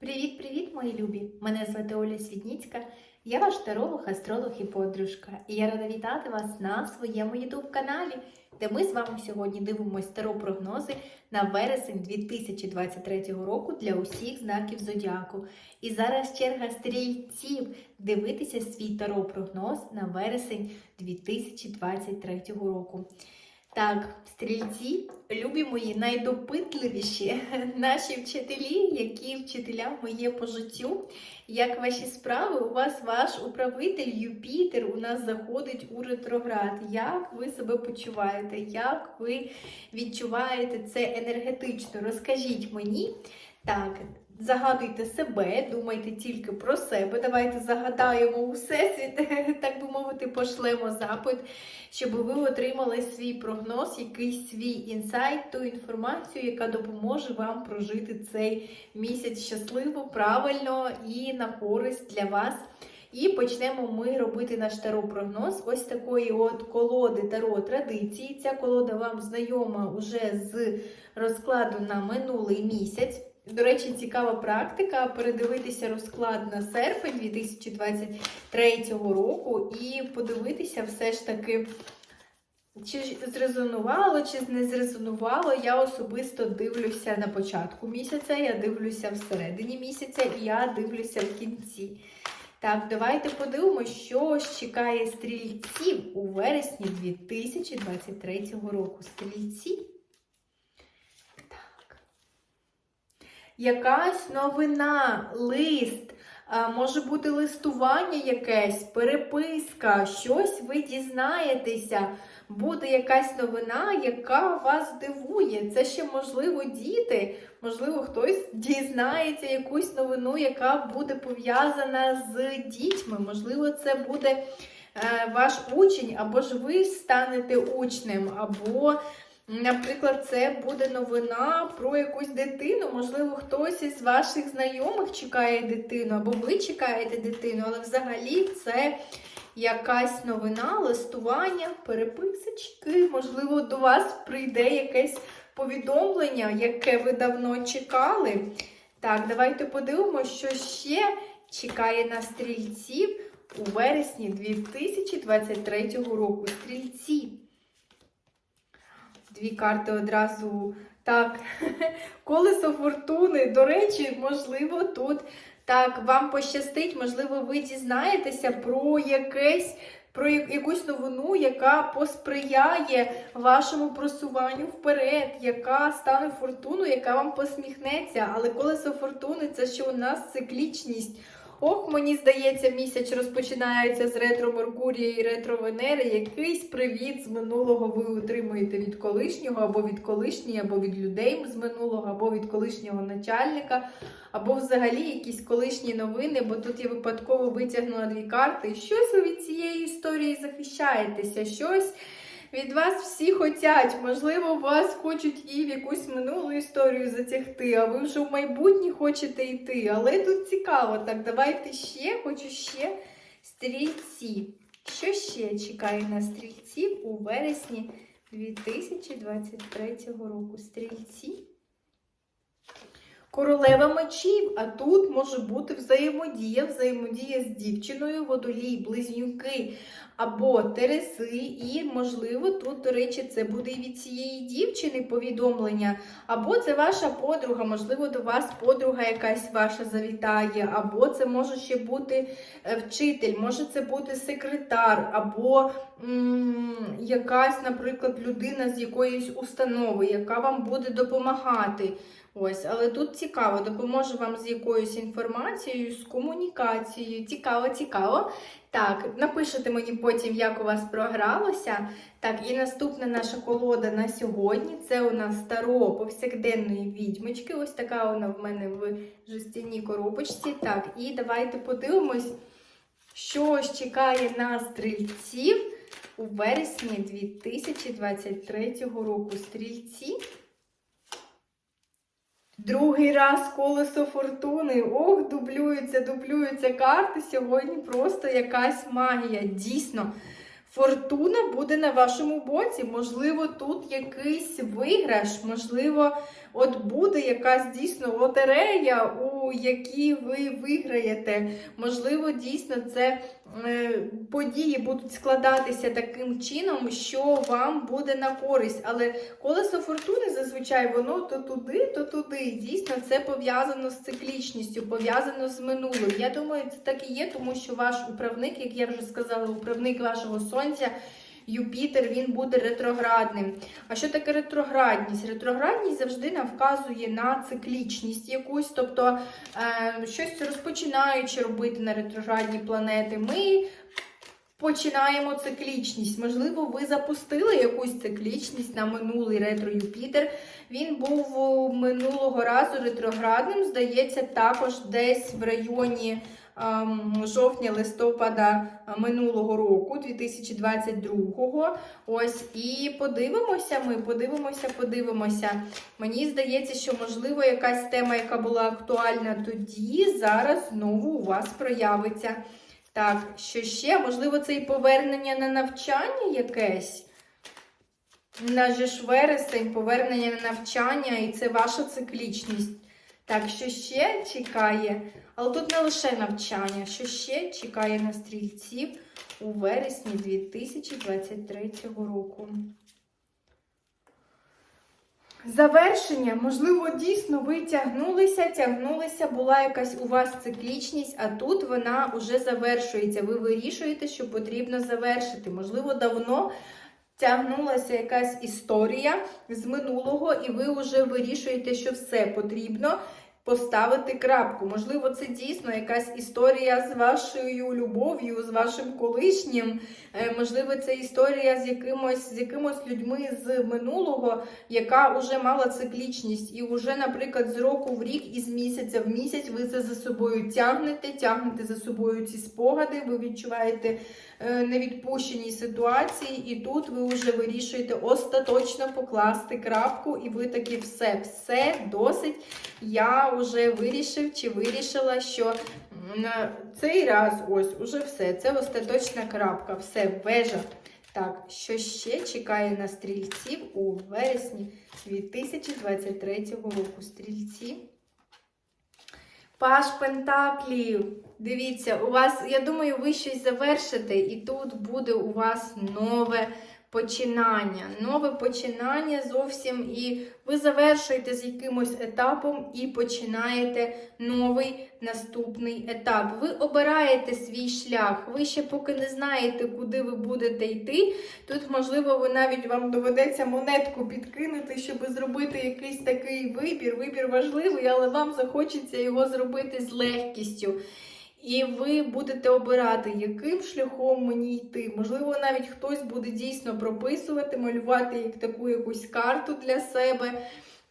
Привіт-привіт, мої любі! Мене звати Оля Світніцька. Я ваш таролог, астролог і подружка. І я рада вітати вас на своєму youtube каналі, де ми з вами сьогодні дивимося таро прогнози на вересень 2023 року для усіх знаків зодіаку. І зараз черга стрільців дивитися свій таро прогноз на вересень 2023 року. Так, стрільці, любі мої, найдопитливіші наші вчителі, які вчителями є по життю. Як ваші справи? У вас ваш управитель Юпітер у нас заходить у ретроград. Як ви себе почуваєте? Як ви відчуваєте це енергетично? Розкажіть мені. Так, загадуйте себе, думайте тільки про себе. Давайте загадаємо у всесвіт, так би мовити, пошлемо запит, щоб ви отримали свій прогноз, якийсь свій інсайт, ту інформацію, яка допоможе вам прожити цей місяць щасливо, правильно і на користь для вас. І почнемо ми робити наш таро-прогноз ось такої от колоди таро традиції. Ця колода вам знайома уже з розкладу на минулий місяць. До речі, цікава практика передивитися розклад на серпень 2023 року і подивитися все ж таки, чи зрезонувало, чи не зрезонувало. Я особисто дивлюся на початку місяця, я дивлюся всередині місяця і я дивлюся в кінці. Так, давайте подивимося, що чекає стрільців у вересні 2023 року. Стрільці. Якась новина, лист, може бути листування якесь, переписка, щось ви дізнаєтеся. Буде якась новина, яка вас дивує. Це ще, можливо, діти, можливо, хтось дізнається якусь новину, яка буде пов'язана з дітьми. Можливо, це буде е, ваш учень, або ж ви станете учнем, або, наприклад, це буде новина про якусь дитину. Можливо, хтось із ваших знайомих чекає дитину, або ви чекаєте дитину, але взагалі це якась новина, листування, переписочки. Можливо, до вас прийде якесь повідомлення, яке ви давно чекали. Так, давайте подивимося, що ще чекає на стрільців у вересні 2023 року. Стрільці. Дві карти одразу. Так, колесо фортуни. До речі, можливо, тут так вам пощастить, можливо, ви дізнаєтеся про якесь. Про якусь новину, яка посприяє вашому просуванню вперед, яка стане фортуною, яка вам посміхнеться. Але колесо фортуни це що у нас циклічність. Ох, мені здається, місяць розпочинається з ретро Меркурія і ретро Венери. Якийсь привіт з минулого ви отримуєте від колишнього, або від колишньої, або від людей з минулого, або від колишнього начальника, або взагалі якісь колишні новини, бо тут я випадково витягнула дві карти. Щось ви від цієї історії захищаєтеся, щось. Від вас всі хотять, можливо, вас хочуть і в якусь минулу історію затягти, а ви вже в майбутнє хочете йти. Але тут цікаво. Так, давайте ще, хочу ще стрільці. Що ще чекає на стрільців у вересні 2023 року? Стрільці? Королева мечів, а тут може бути взаємодія, взаємодія з дівчиною, водолій, близнюки або тереси, і, можливо, тут, до речі, це буде і від цієї дівчини повідомлення, або це ваша подруга, можливо, до вас подруга якась ваша завітає, або це може ще бути е, вчитель, може це бути секретар, або якась, наприклад, людина з якоїсь установи, яка вам буде допомагати. Ось, але тут цікаво, допоможе вам з якоюсь інформацією, з комунікацією. Цікаво, цікаво. Так, напишете мені потім, як у вас програлося. Так, і наступна наша колода на сьогодні це у нас старо повсякденної відьмочки. Ось така вона в мене в жестяній коробочці. Так, і давайте подивимось, що ж чекає на стрільців у вересні 2023 року. Стрільці. Другий раз колесо фортуни. Ох, дублюються, дублюються карти. Сьогодні просто якась магія. Дійсно, фортуна буде на вашому боці. Можливо, тут якийсь виграш, можливо, от буде якась дійсно лотерея, у якій ви виграєте. Можливо, дійсно це події будуть складатися таким чином, що вам буде на користь. Але колесо фортуни зазвичай воно то туди, то туди. Дійсно, це пов'язано з циклічністю, пов'язано з минулим. Я думаю, це так і є, тому що ваш управник, як я вже сказала, управник вашого сонця. Юпітер він буде ретроградним. А що таке ретроградність? Ретроградність завжди нам вказує на циклічність якусь, тобто е, щось розпочинаючи робити на ретроградні планети. Ми починаємо циклічність. Можливо, ви запустили якусь циклічність на минулий ретро Юпітер. Він був минулого разу ретроградним, здається, також десь в районі жовтня-листопада минулого року, 2022-го. Ось, і подивимося ми, подивимося, подивимося. Мені здається, що, можливо, якась тема, яка була актуальна тоді, зараз знову у вас проявиться. Так, що ще? Можливо, це і повернення на навчання якесь. Же ж вересень, повернення на навчання, і це ваша циклічність. Так, що ще чекає? Але тут не лише навчання, що ще чекає на стрільців у вересні 2023 року. Завершення, можливо, дійсно ви тягнулися, тягнулися, була якась у вас циклічність, а тут вона вже завершується. Ви вирішуєте, що потрібно завершити. Можливо, давно тягнулася якась історія з минулого, і ви вже вирішуєте, що все потрібно. Поставити крапку. Можливо, це дійсно якась історія з вашою любов'ю, з вашим колишнім. Е, Можливо, це історія з якимось з якимось людьми з минулого, яка вже мала циклічність. І вже, наприклад, з року в рік і з місяця в місяць ви це за собою тягнете, тягнете за собою ці спогади, ви відчуваєте е, невідпущені ситуації, і тут ви вже вирішуєте остаточно покласти крапку, і ви таки все, все досить. Я вже вирішив чи вирішила, що на цей раз ось уже все. Це остаточна крапка. Все, вежа. Так, що ще чекає на стрільців у вересні 2023 року? Стрільці. Паш Пентаклів. Дивіться, у вас, я думаю, ви щось завершите, і тут буде у вас нове починання. Нове починання зовсім, і ви завершуєте з якимось етапом і починаєте новий наступний етап. Ви обираєте свій шлях. Ви ще поки не знаєте, куди ви будете йти. Тут, можливо, ви навіть вам доведеться монетку підкинути, щоб зробити якийсь такий вибір. Вибір важливий, але вам захочеться його зробити з легкістю. І ви будете обирати, яким шляхом мені йти. Можливо, навіть хтось буде дійсно прописувати, малювати як таку якусь карту для себе.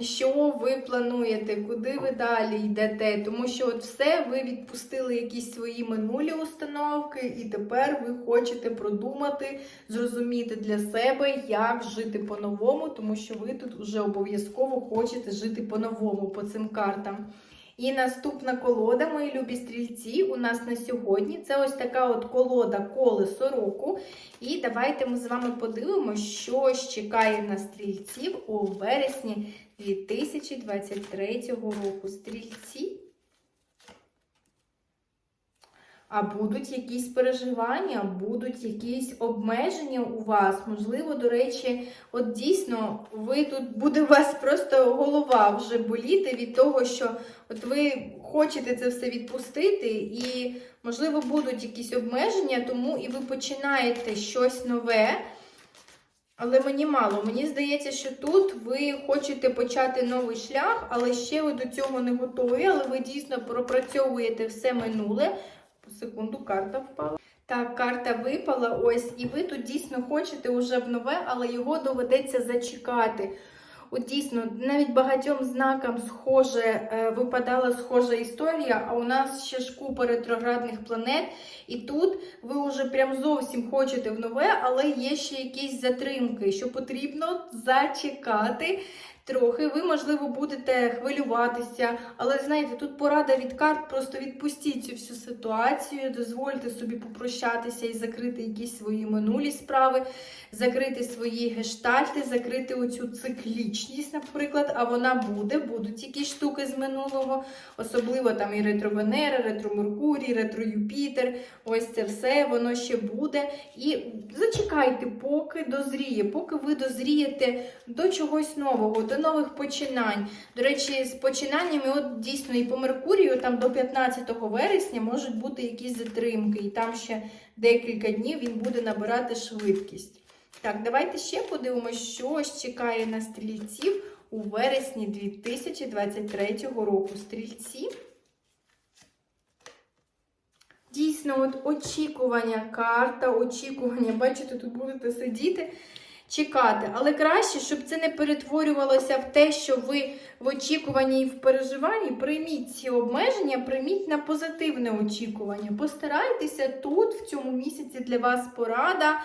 Що ви плануєте, куди ви далі йдете? Тому що от все ви відпустили якісь свої минулі установки, і тепер ви хочете продумати, зрозуміти для себе, як жити по-новому, тому що ви тут вже обов'язково хочете жити по-новому по цим картам. І наступна колода, мої любі стрільці, у нас на сьогодні це ось така от колода колесо року. І давайте ми з вами подивимося, що чекає на стрільців у вересні 2023 року. Стрільці. А будуть якісь переживання, будуть якісь обмеження у вас. Можливо, до речі, от дійсно, ви тут буде у вас просто голова вже боліти від того, що от ви хочете це все відпустити, і, можливо, будуть якісь обмеження, тому і ви починаєте щось нове. Але мені мало. Мені здається, що тут ви хочете почати новий шлях, але ще ви до цього не готові, але ви дійсно пропрацьовуєте все минуле. Секунду карта впала. Так, карта випала, ось, і ви тут дійсно хочете вже в нове, але його доведеться зачекати. От дійсно, навіть багатьом знакам схоже, е, випадала схожа історія, а у нас ще ж купа ретроградних планет. І тут ви вже прям зовсім хочете в нове, але є ще якісь затримки, що потрібно зачекати. Трохи. Ви, можливо, будете хвилюватися, але знаєте, тут порада від карт, просто відпустіть цю всю ситуацію, дозвольте собі попрощатися і закрити якісь свої минулі справи, закрити свої гештальти, закрити оцю циклічність, наприклад, а вона буде, будуть якісь штуки з минулого, особливо там і ретро-Венера, ретро-Меркурій, ретро-Юпітер. Ось це все, воно ще буде. І зачекайте, поки дозріє, поки ви дозрієте до чогось нового, до нових починань. До речі, з починаннями, от дійсно, і по Меркурію, там до 15 вересня можуть бути якісь затримки, і там ще декілька днів він буде набирати швидкість. Так, давайте ще подивимося, що чекає на стрільців у вересні 2023 року. Стрільці. Дійсно, от очікування, карта, очікування. Бачите, тут будете сидіти, чекати. Але краще, щоб це не перетворювалося в те, що ви в очікуванні і в переживанні прийміть ці обмеження, прийміть на позитивне очікування. Постарайтеся тут, в цьому місяці, для вас порада.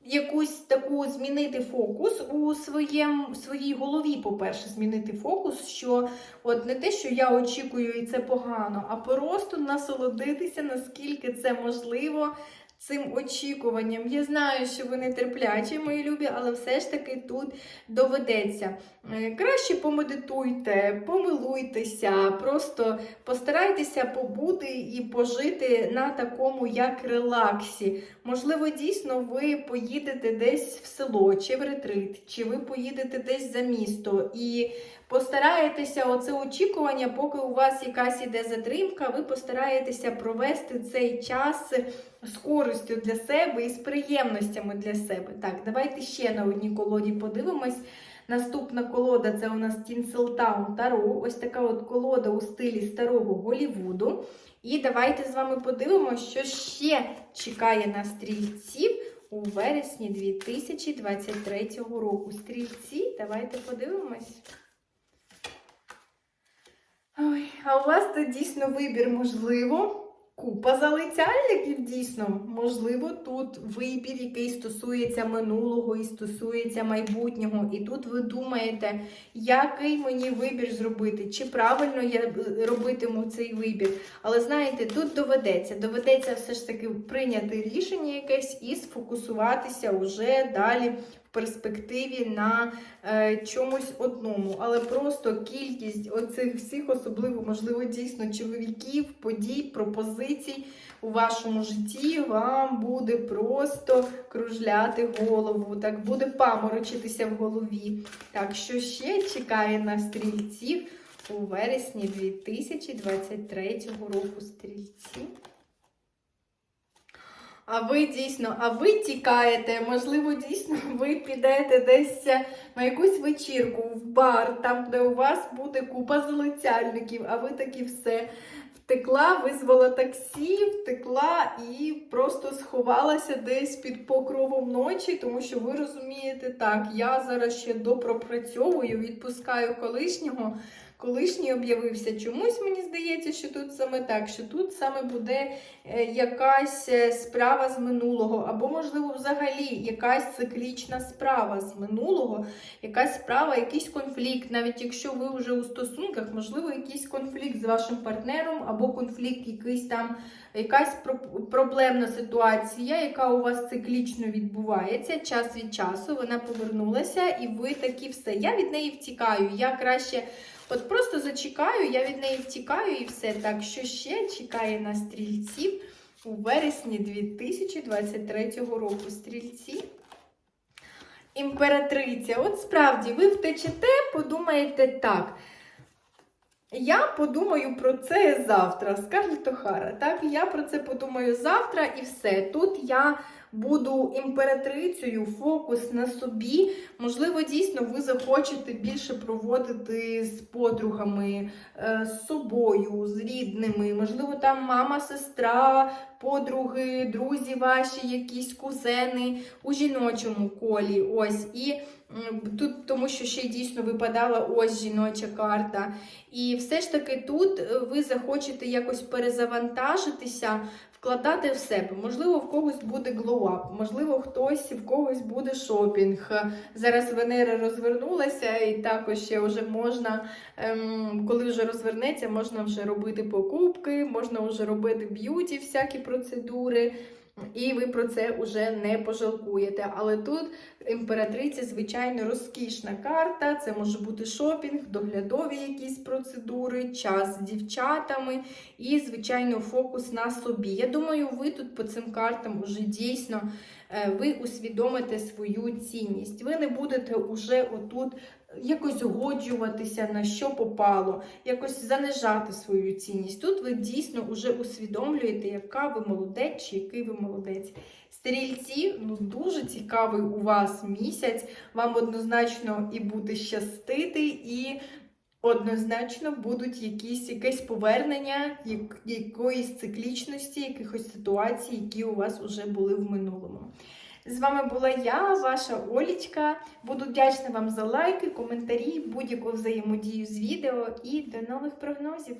Якусь таку змінити фокус у своєму, своїй голові, по-перше, змінити фокус, що от не те, що я очікую, і це погано, а просто насолодитися, наскільки це можливо цим очікуванням. Я знаю, що ви не терплячі, мої любі, але все ж таки тут доведеться. Е, Краще помедитуйте, помилуйтеся, просто постарайтеся побути і пожити на такому як релаксі. Можливо, дійсно ви поїдете десь в село чи в ретрит, чи ви поїдете десь за місто і постараєтеся оце очікування, поки у вас якась іде затримка, ви постараєтеся провести цей час з користю для себе і з приємностями для себе. Так, давайте ще на одній колоді подивимось. Наступна колода це у нас Tinseltown Таро. Ось така от колода у стилі старого Голівуду. І давайте з вами подивимося, що ще чекає на стрільців у вересні 2023 року. Стрільці, давайте подивимось. Ой, а у вас тут дійсно вибір можливо. Купа залицяльників дійсно. Можливо, тут вибір, який стосується минулого і стосується майбутнього. І тут ви думаєте, який мені вибір зробити, чи правильно я робитиму цей вибір. Але знаєте, тут доведеться. Доведеться все ж таки прийняти рішення якесь і сфокусуватися вже далі перспективі на е, чомусь одному. Але просто кількість оцих всіх, особливо, можливо, дійсно чоловіків, подій, пропозицій у вашому житті вам буде просто кружляти голову, так буде паморочитися в голові. Так, що ще чекає на стрільців у вересні 2023 року стрільці? А ви дійсно, а ви тікаєте, можливо, дійсно, ви підете десь на якусь вечірку в бар, там, де у вас буде купа залицяльників, а ви таки все втекла, визвала таксі, втекла і просто сховалася десь під покровом ночі, тому що ви розумієте, так, я зараз ще допропрацьовую, відпускаю колишнього. Колишній об'явився чомусь, мені здається, що тут саме так, що тут саме буде е, якась е, справа з минулого, або, можливо, взагалі якась циклічна справа з минулого, якась справа, якийсь конфлікт. Навіть якщо ви вже у стосунках, можливо, якийсь конфлікт з вашим партнером, або конфлікт, якийсь там, якась проблемна ситуація, яка у вас циклічно відбувається, час від часу вона повернулася, і ви такі все. Я від неї втікаю. Я краще. От просто зачекаю, я від неї втікаю і все. Так, що ще чекає на стрільців у вересні 2023 року. Стрільці. Імператриця. От справді, ви втечете, подумаєте так. Я подумаю про це завтра, Скарлетт Охара. Так, я про це подумаю завтра і все. Тут я буду імператрицею, фокус на собі. Можливо, дійсно, ви захочете більше проводити з подругами, е, з собою, з рідними. Можливо, там мама, сестра, подруги, друзі ваші, якісь кузени у жіночому колі. Ось. І Тут тому, що ще дійсно випадала ось жіноча карта. І все ж таки тут е, ви захочете якось перезавантажитися, вкладати в себе. Можливо, в когось буде глоуап, можливо, хтось в когось буде шопінг. Зараз Венера розвернулася, і також ще вже можна, ем, коли вже розвернеться, можна вже робити покупки, можна вже робити б'юті, всякі процедури. І ви про це вже не пожалкуєте. Але тут імператриця, звичайно, розкішна карта. Це може бути шопінг, доглядові якісь процедури, час з дівчатами і, звичайно, фокус на собі. Я думаю, ви тут по цим картам уже дійсно е, ви усвідомите свою цінність. Ви не будете уже отут якось згоджуватися на що попало, якось занижати свою цінність. Тут ви дійсно вже усвідомлюєте, яка ви молодець чи який ви молодець. Стрільці, ну дуже цікавий у вас місяць. Вам однозначно і буде щастити, і однозначно будуть якісь якесь повернення як, якоїсь циклічності, якихось ситуацій, які у вас вже були в минулому. З вами була я, ваша Олічка. Буду вдячна вам за лайки, коментарі, будь-яку взаємодію з відео і до нових прогнозів.